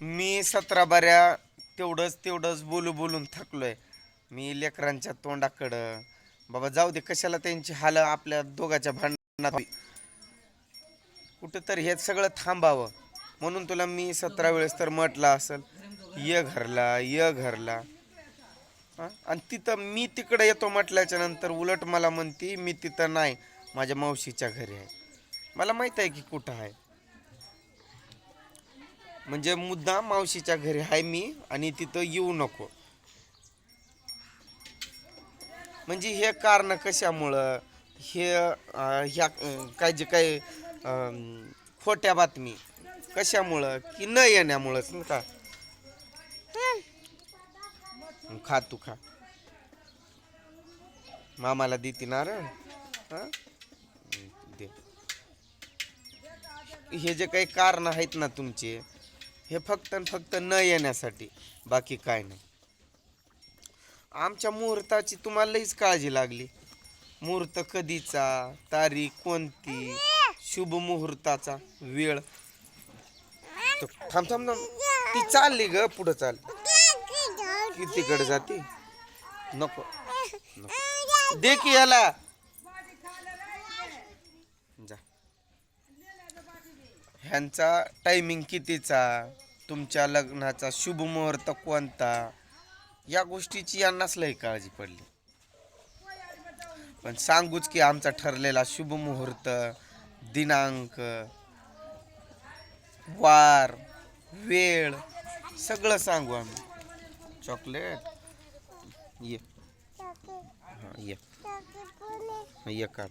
मी सतरा बऱ्या तेवढंच तेवढंच बोलू बोलून थकलोय. मी लेकरांच्या तोंडाकडं. बाबा जाऊ दे कशाला त्यांची हाल आपल्या दोघाच्या भांडणात होईल. कुठंतरी हे सगळं थांबावं. म्हणून तुला मी सतरा वेळेस तर म्हटलं असेल ये घरला ये घरला. आणि तिथं मी तिकडं येतो म्हटल्याच्या नंतर उलट मला म्हणती मी तिथं नाही माझ्या मावशीच्या घरी आहे. मला माहीत आहे की कुठं आहे. म्हणजे मुद्दा मावशीच्या घरी आहे मी आणि तिथं येऊ नको. म्हणजे हे कारण कशामुळं? हे ह्या काय जे काही खोट्या बातमी. कशामुळं? की न येण्यामुळंच ना का? खा तू खा. मामाला देते नारळ दे. हे जे काही कारण आहेत ना तुमचे हे फक्त आणि फक्त न येण्यासाठी बाकी काय नाही. आमच्या मुहूर्ताची तुम्हाला लईच काळजी लागली. मुहूर्त कधीचा तारीख कोणती शुभ मुहूर्ताचा वेळ. तो थांब थांब थांब. ती चालली ग पुढं चाल. कितीकडे जाते. नको. नको. दे की याला जा ह्यांचा टायमिंग कितीचा? तुमच्या लग्नाचा शुभ मुहूर्त कोणता? या गोष्टीची यांनाच लई काळजी पडली. पण सांगूच की आमचा ठरलेला शुभ मुहूर्त दिनांक वार वेळ सगळं सांगू आम्ही. चॉकलेट? ये. हां ये. ये काढ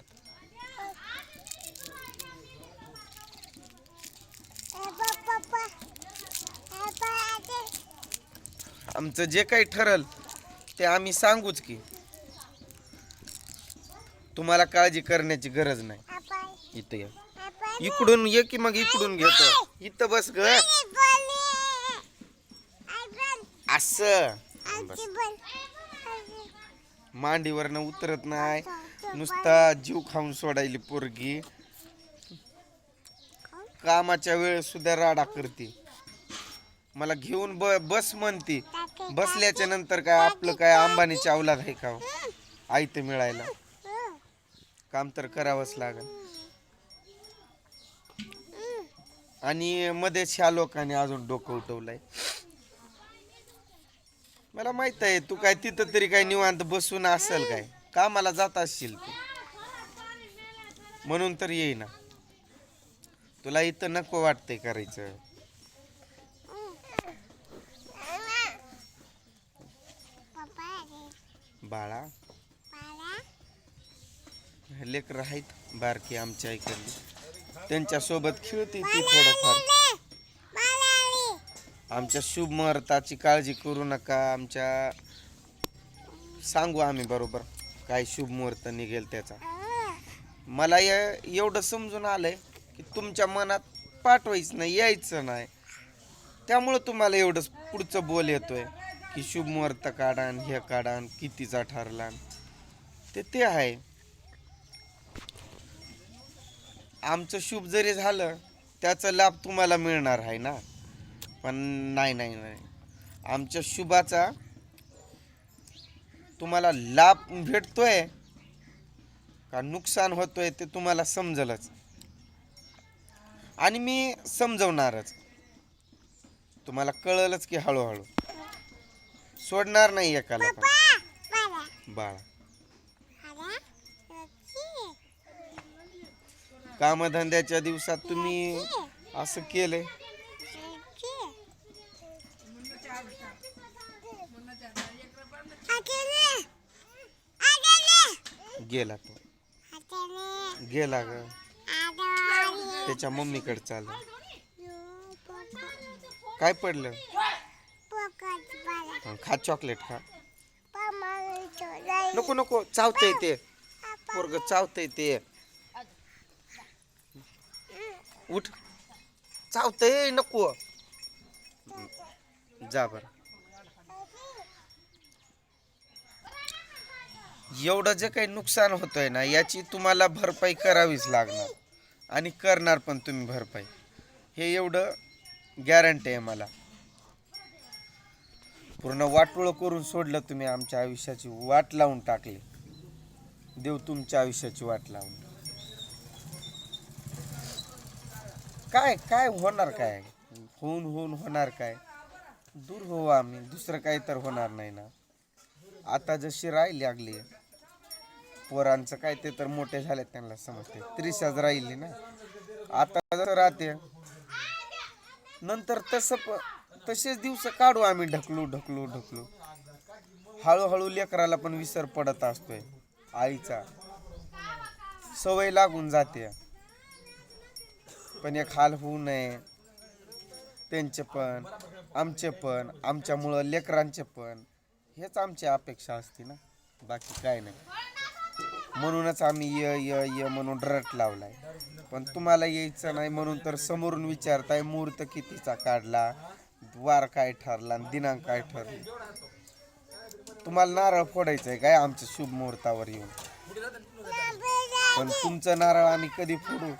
आमचं जे काही ठरल ते आम्ही सांगूच की. तुम्हाला काळजी करण्याची गरज नाही. इथं ये. इकडून ये की मग इकडून घेतो. इथं बस ग. असं. मांडीवरनं उतरत नाही. नुसता जीव खाऊन सोडायली पोरगी. कामाच्या वेळेस सुद्धा राडा करते. मला घेऊन ब बस म्हणती. बसल्याच्या नंतर काय आपलं काय अंबानीची अवलाद आहे का हो? आयतं मिळायला. काम तर करावंच लागल. आणि मध्येच ह्या लोकांनी अजून डोकं उठवलंय. मला माहीत आहे तू काय तिथं तरी काय निवांत बसून असेल काय? कामाला जात असशील तू. म्हणून तर येईना. तुला इथं नको वाटतंय करायचं. बाळा. लेकर आहेत बारकी आमच्या इकडली. त्यांच्यासोबत खेळते ती थोडंफार. आमच्या शुभ मुहूर्ताची काळजी करू नका आमच्या सांगू आम्ही बरोबर. काय शुभ मुहूर्त निघेल त्याचा. मला या एवढं समजून आलंय की तुमच्या मनात पाठवायचं नाही यायचं नाही. त्यामुळं तुम्हाला एवढं पुढचं बोल येतोय. की शुभ मुहूर्त काढा हे काढान कितीचा ठरला ते ते आहे. आमचं शुभ जरी झालं त्याचा लाभ तुम्हाला मिळणार आहे ना? पण नाही नाही नाही. आमच्या शुभाचा तुम्हाला लाभ भेटतोय. का नुकसान होतोय ते तुम्हाला समजलच. आणि मी समजवणारच. तुम्हाला कळलंच की हळूहळू. सोडणार नाही एकाला पण. बाळा. कामधंद्याच्या दिवसात तुम्ही असं केलंय? गेला तो. गेला ग. त्याच्या मम्मीकडे चालला. काय पडलं? खा चॉकलेट खा. नको नको चावतंय ते. पोरग चावतंय ते. उठ. चावतंय नको. जा बर. एवढं जे काही नुकसान होतंय ना याची तुम्हाला भरपाई करावीच लागणार. आणि करणार पण तुम्ही भरपाई. हे एवढं गॅरंटी आहे मला. पूर्ण वाटोळं करून सोडलं तुम्ही आमच्या आयुष्याची वाट लावून टाकली. देव तुमच्या आयुष्याची वाट लावून. काय काय होणार काय? होऊन होऊन होणार काय? दूर हो आम्ही. दुसरं काही तर होणार नाही ना. आता जशी राहिली लागली पोरांचं काय ते तर मोठे झाले त्यांना समजते. त्रिशाच राहिली ना. आता जर राहते. नंतर तसं प तसेच दिवस काढू आम्ही ढकलू ढकलू ढकलू. हळूहळू लेकराला पण विसर पडत असतोय आईचा. सवय लागून जाते. पण एक हाल होऊ नये. त्यांचे पण आमचे पण आमच्यामुळं लेकरांचे पण. हेच आमची अपेक्षा असते ना. बाकी काय नाही. म्हणूनच आम्ही य य य म्हणून रट लावलाय. पण तुम्हाला यायचं नाही म्हणून तर समोरून विचारताय मुहूर्त कितीचा काढला? वार काय ठरला आणि दिनांक काय ठरला? तुम्हाला नारळ फोडायचं आहे काय आमच्या शुभ मुहूर्तावर येऊन? पण तुमचं नारळ आम्ही कधी फोडू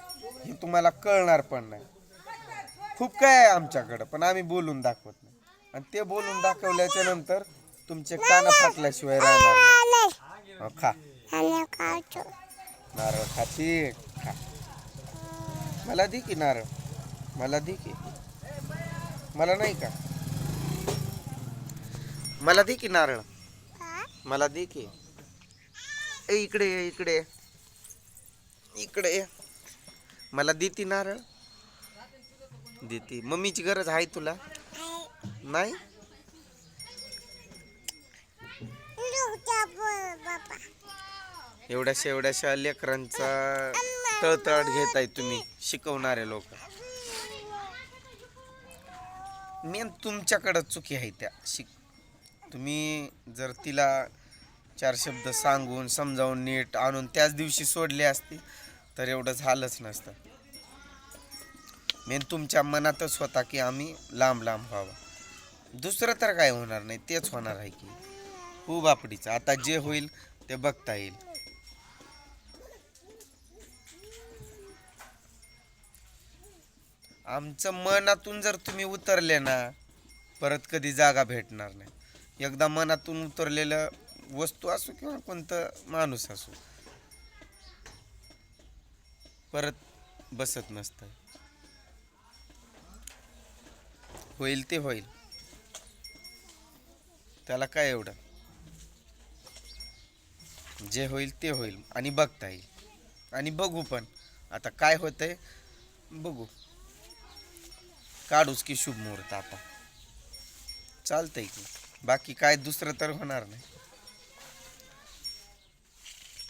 हे तुम्हाला कळणार पण नाही. खूप काय आहे आमच्याकडं पण आम्ही बोलून दाखवत नाही. आणि ते बोलून दाखवल्याच्या नंतर तुमचे कान फाटल्याशिवाय राहणार नाही. हो, खा. नारळ खाची खा. मला दे की नारळ. मला दे की. मला नाही का? मला दे की नारळ. मला दे की. ए इकडे ये, इकडे इकडे ये. मला देती नारळ? देती. मम्मीची गरज आहे तुला? नाही? एवढ्याशा एवढ्याशा लेकरांचा तळतळाट घेताय तुम्ही शिकवणारे लोक. मेन तुमच्याकडं चुकी आहे त्या. शिक तुम्ही जर तिला चार शब्द सांगून समजावून नीट आणून त्याच दिवशी सोडले असते तर एवढं झालंच नसतं. मेन तुमच्या मनातच होता की आम्ही लांब लांब व्हावं. दुसरं तर काय होणार नाही तेच होणार आहे की. हो बापडीचं. आता जे होईल ते बघता येईल. आमचं मनातून जर तुम्ही उतरले ना परत कधी जागा भेटणार नाही. एकदा मनातून उतरलेलं वस्तू असो किंवा कोणतं माणूस असो परत बसत नसतं होईल ते होईल. त्याला काय एवढं? जे होईल ते होईल आणि बघता येईल. आणि बघू पण. आता काय होतंय? बघू. काढूच की शुभ मुहूर्त आता. चालतंय की. बाकी काय दुसरं तर होणार नाही.